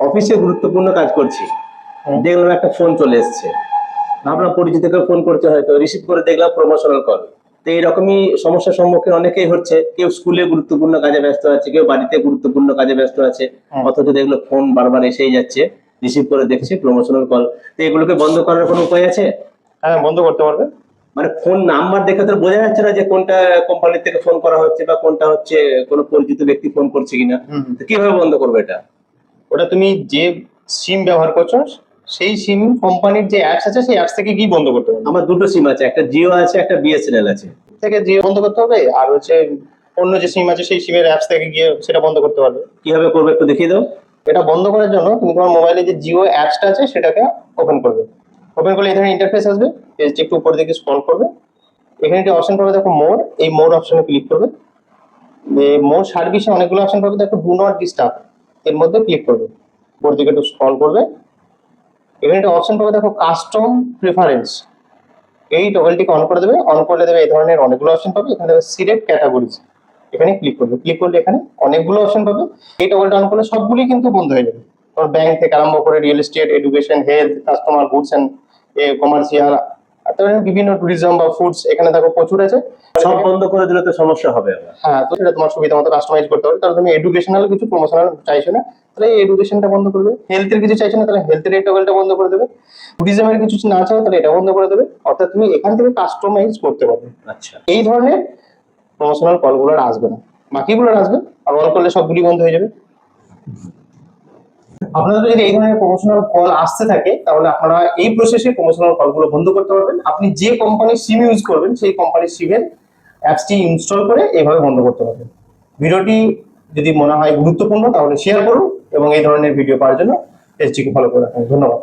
অফিসে গুরুত্বপূর্ণ কাজ করছি। দেখলাম একটা ফোন চলে এসেছে। ভাবলাম পরিচিত কেউ ফোন করছে হয়তো রিসিভ করে দেখলাম প্রমোশনাল কল তো এইরকমই সমস্যার সম্মুখীন অনেকেই হচ্ছে। কেউ স্কুলে গুরুত্বপূর্ণ কাজে ব্যস্ত আছে কেউ বাড়িতে গুরুত্বপূর্ণ কাজে ব্যস্ত আছে। অথচ দেখল ফোন বারবার এসেই যাচ্ছে রিসিভ করে দেখছে প্রমোশনাল কল তো এগুলোকে বন্ধ করার কোনো উপায় আছে? হ্যাঁ বন্ধ করতে পারবে। মানে ফোন নাম্বার দেখে তো বোঝা যাচ্ছে না যে কোনটা কোম্পানি থেকে ফোন করা হচ্ছে বা কোনটা হচ্ছে কোনো পরিচিত ব্যক্তি ফোন করছে কিনা। তো কীভাবে বন্ধ করবে এটা? ওটা তুমি যে সিম ব্যবহার করছ সেই সিম কোম্পানির যে অ্যাপস আছে সেই অ্যাপস থেকে গিয়ে বন্ধ করতে হবে? আমার দুটো সিম আছে একটা জিও আছে একটা বিএসএনএল আছে। থেকে জিও বন্ধ করতে হবে আর হচ্ছে অন্য যে সিম আছে সেই সিমের অ্যাপস থেকে গিয়ে সেটা বন্ধ করতে পারবে কীভাবে করবে একটু দেখিয়ে দাও। এটা বন্ধ করার জন্য তুমি তোমার মোবাইলে যে জিও অ্যাপসটা আছে সেটাকে ওপেন করবে। ওপেন করলে এখানে ইন্টারফেস আসবে পেজটি একটু উপর দিকে স্ক্রল করবে। এখানে একটি অপশন পাবে দেখো মোর এই মোর অপশনে ক্লিক করবে। মোর সার্ভিসে অনেকগুলো অপশন পাবে দেখো ডু নট ডিস্টার্ব এর মধ্যে ক্লিক করবে। উপর দিকে একটু স্ক্রল করবে। এখানে একটা অপশন পাবে, দেখো কাস্টম প্রেফারেন্স এই টগলটিকে অন করে দেবে। অন করলে দেবে এই ধরনের অনেকগুলো অপশন পাবে। এখানে দেবে সিলেক্ট ক্যাটাগরিজ এখানে ক্লিক করবে। ক্লিক করলে এখানে অনেকগুলো অপশন পাবে। এই টগলটা অন করলে সবগুলি কিন্তু বন্ধ হয়ে যাবে। তোমার ব্যাংক থেকে আরম্ভ করে real estate education health customer goods and commercial তারপরে বিভিন্ন ট্যুরিজম বা ফুডস এখানে দেখো প্রচুর আছে। সব বন্ধ করে দিলে তো সমস্যা হবে হ্যাঁ তো সেটা তোমার সুবিধা মতো কাস্টমাইজ করতে পারবে তাহলে তুমি এডুকেশনাল কিছু প্রমোশনাল চাইছো না? তাহলে এই এডুকেশনটা বন্ধ করবে। হেলথের কিছু চাইছো না? তাহলে হেলথের এই টগলটা বন্ধ করে দেবে। ট্যুরিজমের কিছু না চাও তাহলে এটা বন্ধ করে দেবে। অর্থাৎ তুমি এখান থেকে কাস্টমাইজ করতে পারবে। আচ্ছা। এই ধরনের প্রমোশনাল কলগুলো আর আসবে না। বাকিগুলো আসবে আর অন করলে সবগুলি বন্ধ হয়ে যাবে। আপনাদের যদি এই ধরনের প্রমোশনাল কল আসতে থাকে, তাহলে আপনারা এই প্রসেসে প্রমোশনাল কলগুলো বন্ধ করতে পারবেন। আপনি যে কোম্পানির সিম ইউজ করবেন, সেই কোম্পানির সিমের অ্যাপসটি ইনস্টল করে এইভাবে বন্ধ করতে পারবেন। ভিডিওটি যদি মনে হয় গুরুত্বপূর্ণ, তাহলে শেয়ার করুন এবং এই ধরনের ভিডিও পাওয়ার জন্য পেজটিকে ফলো করে রাখুন। ধন্যবাদ।